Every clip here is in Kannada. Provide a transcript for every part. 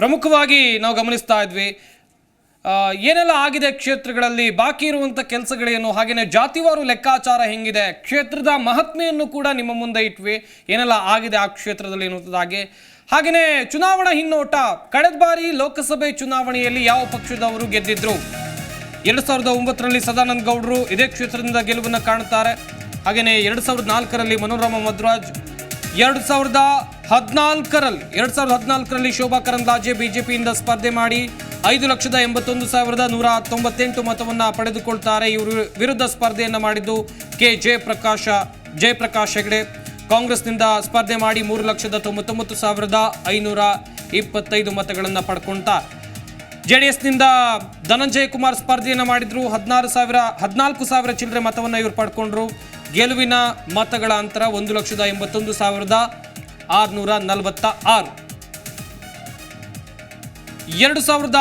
ಪ್ರಮುಖವಾಗಿ ನಾವು ಗಮನಿಸ್ತಾ ಇದ್ವಿ. ಏನೆಲ್ಲ ಆಗಿದೆ ಕ್ಷೇತ್ರಗಳಲ್ಲಿ? ಬಾಕಿ ಇರುವಂಥ ಕೆಲಸಗಳೇನು? ಹಾಗೆಯೇ ಜಾತಿವಾರು ಲೆಕ್ಕಾಚಾರ ಹೆಂಗಿದೆ? ಕ್ಷೇತ್ರದ ಮಹಾತ್ಮೆಯನ್ನು ಕೂಡ ನಿಮ್ಮ ಮುಂದೆ ಇಟ್ವಿ. ಏನೆಲ್ಲ ಆಗಿದೆ ಆ ಕ್ಷೇತ್ರದಲ್ಲಿ ಅನ್ನುವುದಾಗಿ ಹಾಗೆಯೇ ಚುನಾವಣಾ ಹಿನ್ನೋಟ, ಕಳೆದ ಬಾರಿ ಲೋಕಸಭೆ ಚುನಾವಣೆಯಲ್ಲಿ ಯಾವ ಪಕ್ಷದವರು ಗೆದ್ದಿದ್ರು? ಎರಡು ಸಾವಿರದ ಒಂಬತ್ತರಲ್ಲಿ ಸದಾನಂದ ಗೌಡರು ಇದೇ ಕ್ಷೇತ್ರದಿಂದ ಗೆಲುವನ್ನು ಕಾಣುತ್ತಾರೆ ಹಾಗೆಯೇ ಎರಡು ಸಾವಿರದ ನಾಲ್ಕರಲ್ಲಿ ಮನೋರಮ ಮಧ್ವರಾಜ್ ಎರಡು ಸಾವಿರದ ಹದಿನಾಲ್ಕರಲ್ಲಿ, ಎರಡ್ ಸಾವಿರದ ಹದಿನಾಲ್ಕರಲ್ಲಿ ಶೋಭಾ ಕರಂದ್ಲಾಜೆ ಬಿಜೆಪಿಯಿಂದ ಸ್ಪರ್ಧೆ ಮಾಡಿ ಐದು ಲಕ್ಷದ ಎಂಬತ್ತೊಂದು ಸಾವಿರದ ನೂರ ತೊಂಬತ್ತೆಂಟು ಮತವನ್ನು ಪಡೆದುಕೊಳ್ತಾರೆ. ಇವರು ವಿರುದ್ಧ ಸ್ಪರ್ಧೆಯನ್ನು ಮಾಡಿದ್ದು ಕೆ. ಜಯಪ್ರಕಾಶ, ಜಯಪ್ರಕಾಶ್ ಹೆಗಡೆ. ಕಾಂಗ್ರೆಸ್ನಿಂದ ಸ್ಪರ್ಧೆ ಮಾಡಿ ಮೂರು ಲಕ್ಷದ ತೊಂಬತ್ತೊಂಬತ್ತು ಸಾವಿರದ ಐನೂರ ಇಪ್ಪತ್ತೈದು ಮತಗಳನ್ನು ಪಡ್ಕೊಳ್ತಾರೆ ಜೆ ಡಿ ಎಸ್ನಿಂದ ಧನಂಜಯ ಕುಮಾರ್ ಸ್ಪರ್ಧೆಯನ್ನು ಮಾಡಿದ್ರು. ಹದಿನಾರು ಸಾವಿರ, ಹದಿನಾಲ್ಕು ಸಾವಿರ ಚಿಲ್ಲರೆ ಮತವನ್ನು ಇವರು ಪಡ್ಕೊಂಡ್ರು. ಗೆಲುವಿನ ಮತಗಳ ಅಂತರ ಒಂದು ಲಕ್ಷದ ಎಂಬತ್ತೊಂದು ಸಾವಿರದ ಆರುನೂರ ನಲವತ್ತ ಆರು ಎರಡು ಸಾವಿರದ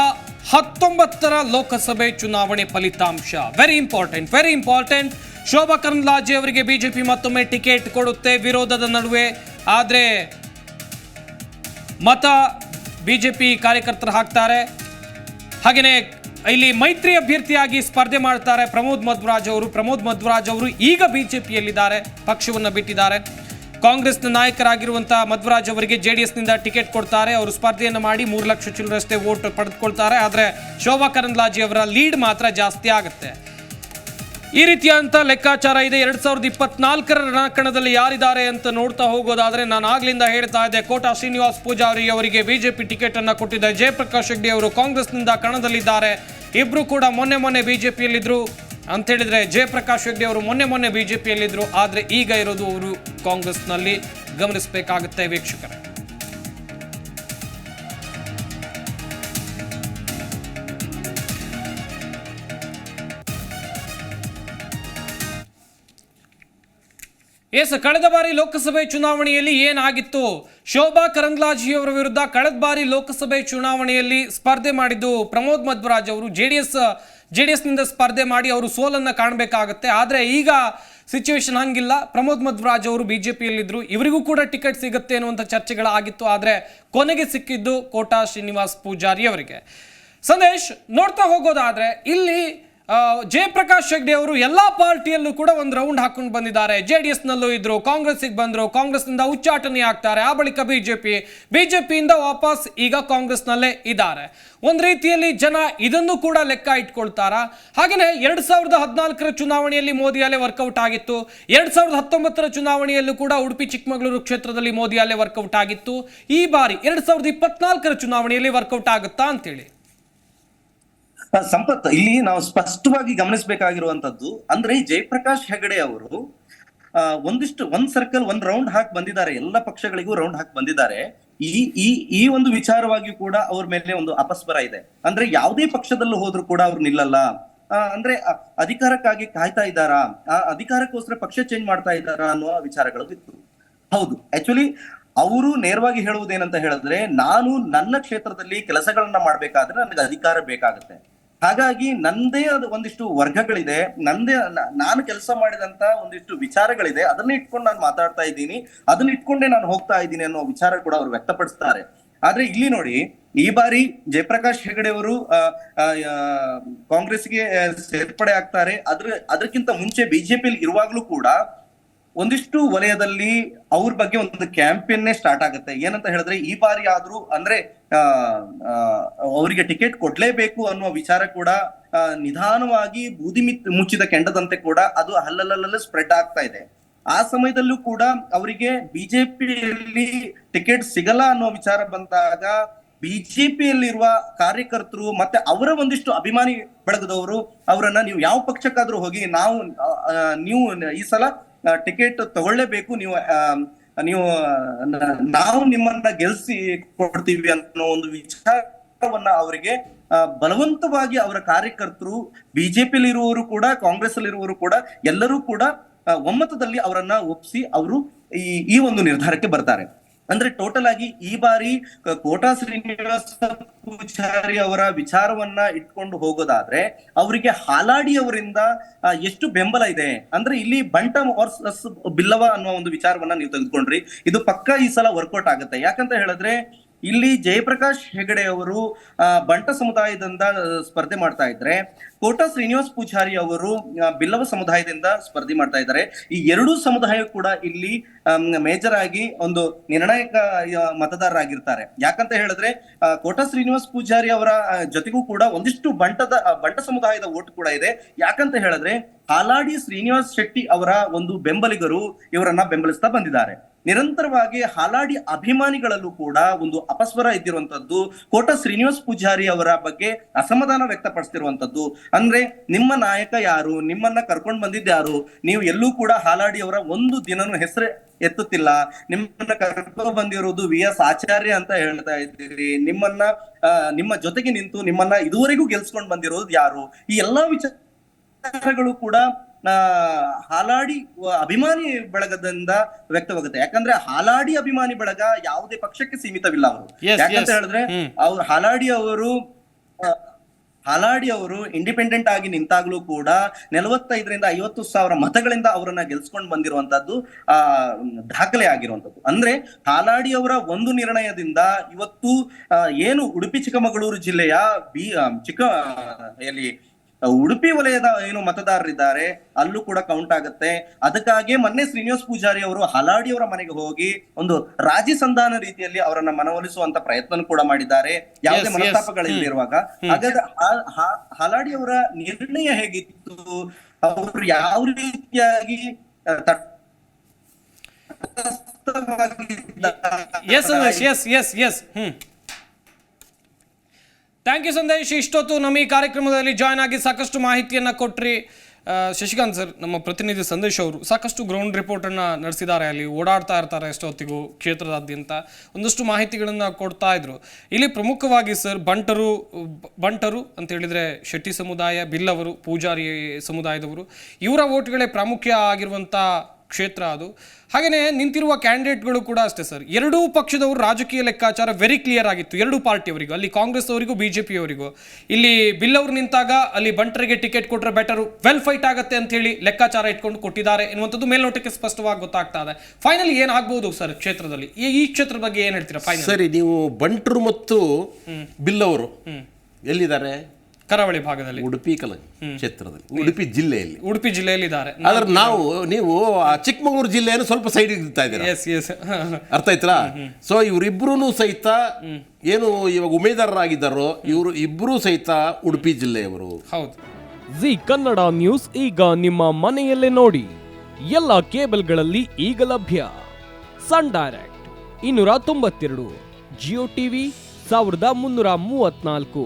ಹತ್ತೊಂಬತ್ತರ ಲೋಕಸಭೆ ಚುನಾವಣೆ ಫಲಿತಾಂಶ. Very important very important Shobha Karandlaje ಅವರಿಗೆ ಬಿಜೆಪಿ ಮತ್ತೊಮ್ಮೆ ಟಿಕೆಟ್ ಕೊಡುತ್ತೆ ವಿರೋಧದ ನಡುವೆ. ಆದರೆ ಮತ ಬಿಜೆಪಿ ಕಾರ್ಯಕರ್ತರು ಹಾಕ್ತಾರೆ. ಹಾಗೆಯೇ ಇಲ್ಲಿ ಮೈತ್ರಿ ಅಭ್ಯರ್ಥಿಯಾಗಿ ಸ್ಪರ್ಧೆ ಮಾಡ್ತಾರೆ ಪ್ರಮೋದ್ ಮಧ್ವರಾಜ್ ಅವರು. ಪ್ರಮೋದ್ ಮಧ್ವರಾಜ್ ಅವರು ಈಗ ಬಿಜೆಪಿಯಲ್ಲಿದ್ದಾರೆ, ಪಕ್ಷವನ್ನು ಬಿಟ್ಟಿದ್ದಾರೆ. ಕಾಂಗ್ರೆಸ್ನ ನಾಯಕರಾಗಿರುವಂತಹ ಮಧ್ವರಾಜ್ ಅವರಿಗೆ ಜೆ ಡಿ ಎಸ್ನಿಂದ ಟಿಕೆಟ್ ಕೊಡ್ತಾರೆ. ಅವರು ಸ್ಪರ್ಧೆಯನ್ನು ಮಾಡಿ ಮೂರು ಲಕ್ಷ ಚಿಲ್ಲರಷ್ಟೇ ವೋಟ್ ಪಡೆದುಕೊಳ್ತಾರೆ. ಆದರೆ ಶೋಭಾ ಕರಂದ್ಲಾಜಿ ಅವರ ಲೀಡ್ ಮಾತ್ರ ಜಾಸ್ತಿ ಆಗುತ್ತೆ. ಈ ರೀತಿಯಾದಂಥ ಲೆಕ್ಕಾಚಾರ ಇದೆ. ಎರಡ್ ಸಾವಿರದ ಇಪ್ಪತ್ನಾಲ್ಕರ ರಣಕಣದಲ್ಲಿ ಯಾರಿದ್ದಾರೆ ಅಂತ ನೋಡ್ತಾ ಹೋಗೋದಾದ್ರೆ ನಾನು ಆಗ್ಲಿಂದ ಹೇಳ್ತಾ ಇದ್ದೆ, ಕೋಟಾ ಶ್ರೀನಿವಾಸ್ ಪೂಜಾರಿ ಅವರಿಗೆ ಬಿಜೆಪಿ ಟಿಕೆಟ್ ಅನ್ನು ಕೊಟ್ಟಿದ್ದ. ಜಯಪ್ರಕಾಶ್ ಹೆಗ್ಡೆ ಅವರು ಕಾಂಗ್ರೆಸ್ನಿಂದ ಕಣದಲ್ಲಿದ್ದಾರೆ. ಇಬ್ರು ಕೂಡ ಮೊನ್ನೆ ಮೊನ್ನೆ ಬಿಜೆಪಿಯಲ್ಲಿದ್ರು. ಅಂತ ಹೇಳಿದ್ರೆ ಜಯಪ್ರಕಾಶ್ ಹೆಗ್ಡೆ ಅವರು ಮೊನ್ನೆ ಮೊನ್ನೆ ಬಿಜೆಪಿಯಲ್ಲಿದ್ರು, ಆದರೆ ಈಗ ಇರೋದು ಅವರು ಕಾಂಗ್ರೆಸ್ನಲ್ಲಿ. ಗಮನಿಸಬೇಕಾಗುತ್ತೆ ವೀಕ್ಷಕರೇ. ಎಸ್, ಕಳೆದ ಬಾರಿ ಲೋಕಸಭೆ ಚುನಾವಣೆಯಲ್ಲಿ ಏನಾಗಿತ್ತು? ಶೋಭಾ ಕರಂದ್ಲಾಜಿಯವರ ವಿರುದ್ಧ ಕಳೆದ ಬಾರಿ ಲೋಕಸಭೆ ಚುನಾವಣೆಯಲ್ಲಿ ಸ್ಪರ್ಧೆ ಮಾಡಿದ್ದು ಪ್ರಮೋದ್ ಮಧ್ವರಾಜ್ ಅವರು. J D S J D ಎಸ್ನಿಂದ ಸ್ಪರ್ಧೆ ಮಾಡಿ ಅವರು ಸೋಲನ್ನು ಕಾಣಬೇಕಾಗತ್ತೆ. ಆದರೆ ಈಗ ಸಿಚುವೇಶನ್ ಹಂಗಿಲ್ಲ. ಪ್ರಮೋದ್ ಮಧ್ವರಾಜ್ ಅವರು ಬಿ ಜೆ ಪಿಯಲ್ಲಿದ್ದರು ಇವರಿಗೂ ಕೂಡ ಟಿಕೆಟ್ ಸಿಗುತ್ತೆ ಅನ್ನುವಂಥ ಚರ್ಚೆಗಳಾಗಿತ್ತು ಆದರೆ ಕೊನೆಗೆ ಸಿಕ್ಕಿದ್ದು ಕೋಟಾ ಶ್ರೀನಿವಾಸ್ ಪೂಜಾರಿ ಅವರಿಗೆ. ಸಂದೇಶ್, ನೋಡ್ತಾ ಹೋಗೋದಾದರೆ ಇಲ್ಲಿ ಜಯಪ್ರಕಾಶ್ ಹೆಗ್ಡೆ ಅವರು ಎಲ್ಲಾ ಪಾರ್ಟಿಯಲ್ಲೂ ಕೂಡ ಒಂದು ರೌಂಡ್ ಹಾಕೊಂಡು ಬಂದಿದ್ದಾರೆ. ಜೆ ಡಿ ಎಸ್ನಲ್ಲೂ ಇದ್ರು, ಕಾಂಗ್ರೆಸ್ಸಿಗೆ ಬಂದರು, ಕಾಂಗ್ರೆಸ್ನಿಂದ ಉಚ್ಚಾಟನೆ ಆಗ್ತಾರೆ. ಆ ಬಳಿಕ ಬಿಜೆಪಿ, ಬಿಜೆಪಿಯಿಂದ ವಾಪಸ್ ಈಗ ಕಾಂಗ್ರೆಸ್ನಲ್ಲೇ ಇದ್ದಾರೆ. ಒಂದು ರೀತಿಯಲ್ಲಿ ಜನ ಇದನ್ನು ಕೂಡ ಲೆಕ್ಕ ಇಟ್ಕೊಳ್ತಾರ? ಹಾಗೆಯೇ ಎರಡು ಸಾವಿರದ ಹದಿನಾಲ್ಕರ ಚುನಾವಣೆಯಲ್ಲಿ ಮೋದಿ ಅಲೆ ವರ್ಕೌಟ್ ಆಗಿತ್ತು. ಎರಡು ಸಾವಿರದ ಹತ್ತೊಂಬತ್ತರ ಚುನಾವಣೆಯಲ್ಲೂ ಕೂಡ ಉಡುಪಿ, ಚಿಕ್ಕಮಗಳೂರು ಕ್ಷೇತ್ರದಲ್ಲಿ ಮೋದಿ ಅಲೆ ವರ್ಕೌಟ್ ಆಗಿತ್ತು. ಈ ಬಾರಿ ಎರಡು ಸಾವಿರದ ಇಪ್ಪತ್ನಾಲ್ಕರ ಚುನಾವಣೆಯಲ್ಲಿ ವರ್ಕೌಟ್ ಆಗುತ್ತಾ ಅಂತೇಳಿ. ಸಂಪತ್ ಇಲ್ಲಿ ನಾವು ಸ್ಪಷ್ಟವಾಗಿ ಗಮನಿಸಬೇಕಾಗಿರುವಂತದ್ದು ಅಂದ್ರೆ ಜಯಪ್ರಕಾಶ್ ಹೆಗಡೆ ಅವರು ಒಂದಿಷ್ಟು, ಒಂದ್ ಸರ್ಕಲ್ ಒಂದ್ ರೌಂಡ್ ಹಾಕಿ ಬಂದಿದ್ದಾರೆ, ಎಲ್ಲ ಪಕ್ಷಗಳಿಗೂ ರೌಂಡ್ ಹಾಕಿ ಬಂದಿದ್ದಾರೆ. ಈ ಈ ಈ ಒಂದು ವಿಚಾರವಾಗಿ ಕೂಡ ಅವ್ರ ಮೇಲೆ ಒಂದು ಅಪಸ್ವರ ಇದೆ. ಅಂದ್ರೆ ಯಾವುದೇ ಪಕ್ಷದಲ್ಲೂ ಹೋದ್ರು ಕೂಡ ಅವ್ರು ನಿಲ್ಲಲ್ಲ. ಅಂದ್ರೆ ಅಧಿಕಾರಕ್ಕಾಗಿ ಕಾಯ್ತಾ ಇದ್ದಾರಾ? ಆ, ಅಧಿಕಾರಕ್ಕೋಸ್ಕರ ಪಕ್ಷ ಚೇಂಜ್ ಮಾಡ್ತಾ ಇದ್ದಾರಾ ಅನ್ನುವ ವಿಚಾರಗಳು ಇತ್ತು. ಹೌದು ಆಕ್ಚುಲಿ ಅವರು ನೇರವಾಗಿ ಹೇಳುವುದೇನಂತ ಹೇಳಿದ್ರೆ, ನಾನು ನನ್ನ ಕ್ಷೇತ್ರದಲ್ಲಿ ಕೆಲಸಗಳನ್ನ ಮಾಡ್ಬೇಕಾದ್ರೆ ನನಗೆ ಅಧಿಕಾರ ಬೇಕಾಗುತ್ತೆ. ಹಾಗಾಗಿ ನಂದೇ ಅದು ಒಂದಿಷ್ಟು ವರ್ಗಗಳಿದೆ, ನಂದೇ ನಾನು ಕೆಲಸ ಮಾಡಿದಂತ ಒಂದಿಷ್ಟು ವಿಚಾರಗಳಿದೆ, ಅದನ್ನ ಇಟ್ಕೊಂಡು ನಾನು ಮಾತಾಡ್ತಾ ಇದ್ದೀನಿ, ಅದನ್ನ ಇಟ್ಕೊಂಡೇ ನಾನು ಹೋಗ್ತಾ ಇದ್ದೀನಿ ಅನ್ನೋ ವಿಚಾರ ಕೂಡ ಅವರು ವ್ಯಕ್ತಪಡಿಸ್ತಾರೆ. ಆದ್ರೆ ಇಲ್ಲಿ ನೋಡಿ, ಈ ಬಾರಿ ಜಯಪ್ರಕಾಶ್ ಹೆಗಡೆ ಅವರು ಕಾಂಗ್ರೆಸ್ಗೆ ಸೇರ್ಪಡೆ ಆಗ್ತಾರೆ, ಅದ್ರ, ಅದಕ್ಕಿಂತ ಮುಂಚೆ ಬಿಜೆಪಿಲಿ ಇರುವಾಗ್ಲೂ ಕೂಡ ಒಂದಿಷ್ಟು ವಲಯದಲ್ಲಿ ಅವ್ರ ಬಗ್ಗೆ ಒಂದು ಕ್ಯಾಂಪೇನ್ನೇ ಸ್ಟಾರ್ಟ್ ಆಗುತ್ತೆ. ಏನಂತ ಹೇಳಿದ್ರೆ ಈ ಬಾರಿ ಆದ್ರೂ ಅಂದ್ರೆ ಅವರಿಗೆ ಟಿಕೆಟ್ ಕೊಡ್ಲೇಬೇಕು ಅನ್ನುವ ವಿಚಾರ ಕೂಡ ನಿಧಾನವಾಗಿ ಬೂದಿ ಮುಚ್ಚಿದ ಕೆಂಡದಂತೆ ಕೂಡ ಅದು ಹಲ್ಲಲ್ಲಲ್ಲ ಸ್ಪ್ರೆಡ್ ಆಗ್ತಾ ಇದೆ. ಆ ಸಮಯದಲ್ಲೂ ಕೂಡ ಅವರಿಗೆ ಬಿಜೆಪಿಯಲ್ಲಿ ಟಿಕೆಟ್ ಸಿಗಲ್ಲ ಅನ್ನೋ ವಿಚಾರ ಬಂದಾಗ, ಬಿಜೆಪಿಯಲ್ಲಿರುವ ಕಾರ್ಯಕರ್ತರು ಮತ್ತೆ ಅವರ ಒಂದಿಷ್ಟು ಅಭಿಮಾನಿ ಬಳಗದವರು, ಅವರನ್ನ ನೀವು ಯಾವ ಪಕ್ಷಕ್ಕಾದ್ರೂ ಹೋಗಿ ನಾವು ನೀವು ಈ ಸಲ ಟಿಕೆಟ್ ತಗೊಳ್ಳೇಬೇಕು, ನೀವು ನೀವು ನಾವು ನಿಮ್ಮನ್ನ ಗೆಲ್ಸಿ ಕೊಡ್ತೀವಿ ಅನ್ನೋ ಒಂದು ವಿಚಾರವನ್ನ ಅವರಿಗೆ ಬಲವಂತವಾಗಿ ಅವರ ಕಾರ್ಯಕರ್ತರು ಬಿಜೆಪಿಲಿ ಇರುವವರು ಕೂಡ ಕಾಂಗ್ರೆಸ್ ಅಲ್ಲಿ ಇರುವವರು ಕೂಡ, ಎಲ್ಲರೂ ಕೂಡ ಒಮ್ಮತದಲ್ಲಿ ಅವರನ್ನ ಒಪ್ಪಿಸಿ ಅವರು ಈ ಈ ಒಂದು ನಿರ್ಧಾರಕ್ಕೆ ಬರ್ತಾರೆ. ಅಂದ್ರೆ ಟೋಟಲ್ ಆಗಿ ಈ ಬಾರಿ ಕೋಟಾ ಶ್ರೀನಿವಾಸ ಪೂಜಾರಿ ಅವರ ವಿಚಾರವನ್ನ ಇಟ್ಕೊಂಡು ಹೋಗೋದಾದ್ರೆ ಅವರಿಗೆ ಹಾಲಾಡಿ ಅವರಿಂದ ಎಷ್ಟು ಬೆಂಬಲ ಇದೆ? ಅಂದ್ರೆ ಇಲ್ಲಿ ಬಂಟ ಬಿಲ್ಲವ ಅನ್ನೋ ಒಂದು ವಿಚಾರವನ್ನ ನೀವು ತೆಗೆದುಕೊಂಡ್ರಿ. ಇದು ಪಕ್ಕ ಈ ಸಲ ವರ್ಕೌಟ್ ಆಗುತ್ತೆ. ಯಾಕಂತ ಹೇಳಿದ್ರೆ ಇಲ್ಲಿ ಜಯಪ್ರಕಾಶ್ ಹೆಗಡೆ ಅವರು ಬಂಟ ಸಮುದಾಯದಿಂದ ಸ್ಪರ್ಧೆ ಮಾಡ್ತಾ ಇದ್ರೆ, ಕೋಟಾ ಶ್ರೀನಿವಾಸ್ ಪೂಜಾರಿ ಅವರು ಬಿಲ್ಲವ ಸಮುದಾಯದಿಂದ ಸ್ಪರ್ಧೆ ಮಾಡ್ತಾ ಇದ್ದಾರೆ. ಈ ಎರಡೂ ಸಮುದಾಯ ಕೂಡ ಇಲ್ಲಿ ಮೇಜರ್ ಆಗಿ ಒಂದು ನಿರ್ಣಾಯಕ ಮತದಾರರಾಗಿರ್ತಾರೆ. ಯಾಕಂತ ಹೇಳಿದ್ರೆ ಕೋಟಾ ಶ್ರೀನಿವಾಸ್ ಪೂಜಾರಿ ಅವರ ಜೊತೆಗೂ ಕೂಡ ಒಂದಿಷ್ಟು ಬಂಟದ ಬಂಟ ಸಮುದಾಯದ ಓಟ್ ಕೂಡ ಇದೆ. ಯಾಕಂತ ಹೇಳಿದ್ರೆ ಹಾಲಾಡಿ ಶ್ರೀನಿವಾಸ್ ಶೆಟ್ಟಿ ಅವರ ಒಂದು ಬೆಂಬಲಿಗರು ಇವರನ್ನ ಬೆಂಬಲಿಸ್ತಾ ಬಂದಿದ್ದಾರೆ. ನಿರಂತರವಾಗಿ ಹಾಲಾಡಿ ಅಭಿಮಾನಿಗಳಲ್ಲೂ ಕೂಡ ಒಂದು ಅಪಸ್ವರ ಇದ್ದಿರುವಂತದ್ದು ಕೋಟ ಶ್ರೀನಿವಾಸ್ ಪೂಜಾರಿ ಅವರ ಬಗ್ಗೆ ಅಸಮಾಧಾನ ವ್ಯಕ್ತಪಡಿಸ್ತಿರುವಂತದ್ದು ಅಂದ್ರೆ ನಿಮ್ಮ ನಾಯಕ ಯಾರು, ನಿಮ್ಮನ್ನ ಕರ್ಕೊಂಡು ಬಂದಿದ್ದ ಯಾರು, ನೀವು ಎಲ್ಲೂ ಕೂಡ ಹಾಲಾಡಿ ಅವರ ಒಂದು ದಿನನೂ ಹೆಸರು ಎತ್ತುತ್ತಿಲ್ಲ. ನಿಮ್ಮನ್ನ ಕರ್ಕೊಂಡು ಬಂದಿರೋದು ವಿ ಎಸ್ ಆಚಾರ್ಯ ಅಂತ ಹೇಳ್ತಾ ಇದ್ದೀರಿ. ನಿಮ್ಮನ್ನ ನಿಮ್ಮ ಜೊತೆಗೆ ನಿಂತು ನಿಮ್ಮನ್ನ ಇದುವರೆಗೂ ಗೆಲ್ಸ್ಕೊಂಡು ಬಂದಿರೋದು ಯಾರು? ಈ ಎಲ್ಲಾ ವಿಚಾರಗಳು ಕೂಡ ಆ, ಹಾಲಾಡಿ ಅಭಿಮಾನಿ ಬಳಗದಿಂದ ವ್ಯಕ್ತವಾಗುತ್ತೆ. ಯಾಕಂದ್ರೆ ಹಾಲಾಡಿ ಅಭಿಮಾನಿ ಬಳಗ ಯಾವುದೇ ಪಕ್ಷಕ್ಕೆ ಸೀಮಿತವಿಲ್ಲ ಅವರು. ಯಾಕಂತ ಹೇಳಿದ್ರೆ. ಅವ್ರು ಹಾಲಾಡಿ ಅವರು ಹಾಲಾಡಿ ಅವರು ಇಂಡಿಪೆಂಡೆಂಟ್ ಆಗಿ ನಿಂತಾಗ್ಲೂ ಕೂಡ ನಲವತ್ತೈದರಿಂದ ಐವತ್ತು ಸಾವಿರ ಮತಗಳಿಂದ ಅವರನ್ನ ಗೆಲ್ಸ್ಕೊಂಡು ಬಂದಿರುವಂತದ್ದು ಆ ದಾಖಲೆ ಆಗಿರುವಂತದ್ದು. ಅಂದ್ರೆ ಹಾಲಾಡಿ ಅವರ ಒಂದು ನಿರ್ಣಯದಿಂದ ಇವತ್ತು ಏನು ಉಡುಪಿ ಚಿಕ್ಕಮಗಳೂರು ಜಿಲ್ಲೆಯ ಬಿ ಚಿಕ್ಕ ಎಲ್ಲಿ ಉಡುಪಿ ವಲಯದ ಏನು ಮತದಾರರಿದ್ದಾರೆ ಅಲ್ಲೂ ಕೂಡ ಕೌಂಟ್ ಆಗುತ್ತೆ. ಅದಕ್ಕಾಗಿ ಮೊನ್ನೆ ಶ್ರೀನಿವಾಸ್ ಪೂಜಾರಿ ಅವರು ಹಲಾಡಿ ಅವರ ಮನೆಗೆ ಹೋಗಿ ಒಂದು ರಾಜಿ ಸಂಧಾನ ರೀತಿಯಲ್ಲಿ ಅವರನ್ನ ಮನವೊಲಿಸುವಂತ ಪ್ರಯತ್ನ ಕೂಡ ಮಾಡಿದ್ದಾರೆ. ಯಾವುದೇ. ಮನಸ್ತಾಪಗಳಿಲ್ಲಿರುವಾಗ ಹಾಗಾದ್ರೆ ಹಲಾಡಿ ಅವರ ನಿರ್ಣಯ ಹೇಗಿತ್ತು? ಅವರು ಯಾವ ರೀತಿಯಾಗಿ yes yes yes yes hmm. Thank you Sandesh ಇಷ್ಟೊತ್ತು ನಮ್ಮ ಈ ಕಾರ್ಯಕ್ರಮದಲ್ಲಿ ಜಾಯ್ನ್ ಆಗಿ ಸಾಕಷ್ಟು ಮಾಹಿತಿಯನ್ನು ಕೊಟ್ರಿ. ಶಶಿಕಾಂತ್ ಸರ್ ನಮ್ಮ ಪ್ರತಿನಿಧಿ ಸಂದೇಶ್ ಅವರು ಸಾಕಷ್ಟು ಗ್ರೌಂಡ್ ರಿಪೋರ್ಟನ್ನು ನಡೆಸಿದ್ದಾರೆ. ಅಲ್ಲಿ ಓಡಾಡ್ತಾ ಇರ್ತಾರೆ ಎಷ್ಟೊತ್ತಿಗೂ ಕ್ಷೇತ್ರದಾದ್ಯಂತ. ಒಂದಷ್ಟು ಮಾಹಿತಿಗಳನ್ನು ಕೊಡ್ತಾ ಇದ್ರು. ಇಲ್ಲಿ ಪ್ರಮುಖವಾಗಿ ಸರ್ ಬಂಟರು ಬಂಟರು ಅಂತ ಹೇಳಿದ್ರೆ ಶೆಟ್ಟಿ ಸಮುದಾಯ, ಬಿಲ್ಲವರು, ಪೂಜಾರಿ ಸಮುದಾಯದವರು, ಇವರ ಓಟ್ಗಳೇ ಪ್ರಾಮುಖ್ಯ ಆಗಿರುವಂಥ ಕ್ಷೇತ್ರ ಅದು. ಹಾಗೆಯೇ ನಿಂತಿರುವ ಕ್ಯಾಂಡಿಡೇಟ್ಗಳು ಕೂಡ ಅಷ್ಟೇ ಸರ್. ಎರಡೂ ಪಕ್ಷದವರು ರಾಜಕೀಯ ಲೆಕ್ಕಾಚಾರ ವೆರಿ ಕ್ಲಿಯರ್ ಆಗಿತ್ತು. ಎರಡೂ ಪಾರ್ಟಿಯವರಿಗೂ ಅಲ್ಲಿ ಕಾಂಗ್ರೆಸ್ ಅವರಿಗೂ ಬಿ ಜೆ ಪಿಯವರಿಗೂ ಇಲ್ಲಿ ಬಿಲ್ ಅವರು ನಿಂತಾಗ ಅಲ್ಲಿ ಬಂಟರಿಗೆ ಟಿಕೆಟ್ ಕೊಟ್ಟರೆ ಬೆಟರು ವೆಲ್ ಫೈಟ್ ಆಗುತ್ತೆ ಅಂತ ಹೇಳಿ ಲೆಕ್ಕಾಚಾರ ಇಟ್ಕೊಂಡು ಕೊಟ್ಟಿದ್ದಾರೆ ಎನ್ನುವಂಥದ್ದು ಮೇಲ್ನೋಟಕ್ಕೆ ಸ್ಪಷ್ಟವಾಗಿ ಗೊತ್ತಾಗ್ತಾ ಇದೆ. ಫೈನಲ್ ಏನಾಗ್ಬೋದು ಸರ್ ಕ್ಷೇತ್ರದಲ್ಲಿ? ಈ ಈ ಕ್ಷೇತ್ರದ ಬಗ್ಗೆ ಏನು ಹೇಳ್ತೀರಾ ಫೈನಲ್ ಸರಿ ನೀವು ಬಂಟರು ಮತ್ತು ಬಿಲ್ ಅವರು ಎಲ್ಲಿದ್ದಾರೆ? ಕರಾವಳಿ ಭಾಗದಲ್ಲಿ. ಉಡುಪಿ ಕಲ ಕ್ಷೇತ್ರದಲ್ಲಿ ಉಡುಪಿ ಜಿಲ್ಲೆಯಲ್ಲಿ. ಉಡುಪಿ ಜಿಲ್ಲೆಯಲ್ಲಿ ಇದ್ದಾರೆ ಆದ್ರೆ ನಾವು ನೀವು ಆ ಚಿಕ್ಕಮಗಳೂರು ಜಿಲ್ಲೆಯನ್ನು ಸ್ವಲ್ಪ ಸೈಡ್ ಇರ್ತಾ ಇದ್ದೀರಾ? ಎಸ್ ಎಸ್ ಅರ್ಥ ಆಯ್ತಾ ಸೊ ಇವರಿಬ್ರು ಸಹಿತ ಏನು ಇವಾಗ ಉಮೇದಾರರಾಗಿದ್ದಾರೋ ಇವರು ಇಬ್ರು ಸಹಿತ ಉಡುಪಿ ಜಿಲ್ಲೆಯವರು. ಹೌದು. ಜಿ ಕನ್ನಡ ನ್ಯೂಸ್ ಈಗ ನಿಮ್ಮ ಮನೆಯಲ್ಲೇ ನೋಡಿ. ಎಲ್ಲ ಕೇಬಲ್ಗಳಲ್ಲಿ ಈಗ ಲಭ್ಯ. ಸನ್ ಡೈರೆಕ್ಟ್ ಇನ್ನೂರ ತೊಂಬತ್ತೆರಡು ಜಿಯೋ ಟಿವಿ ಸಾವಿರದ ಮುನ್ನೂರ ಮೂವತ್ನಾಲ್ಕು.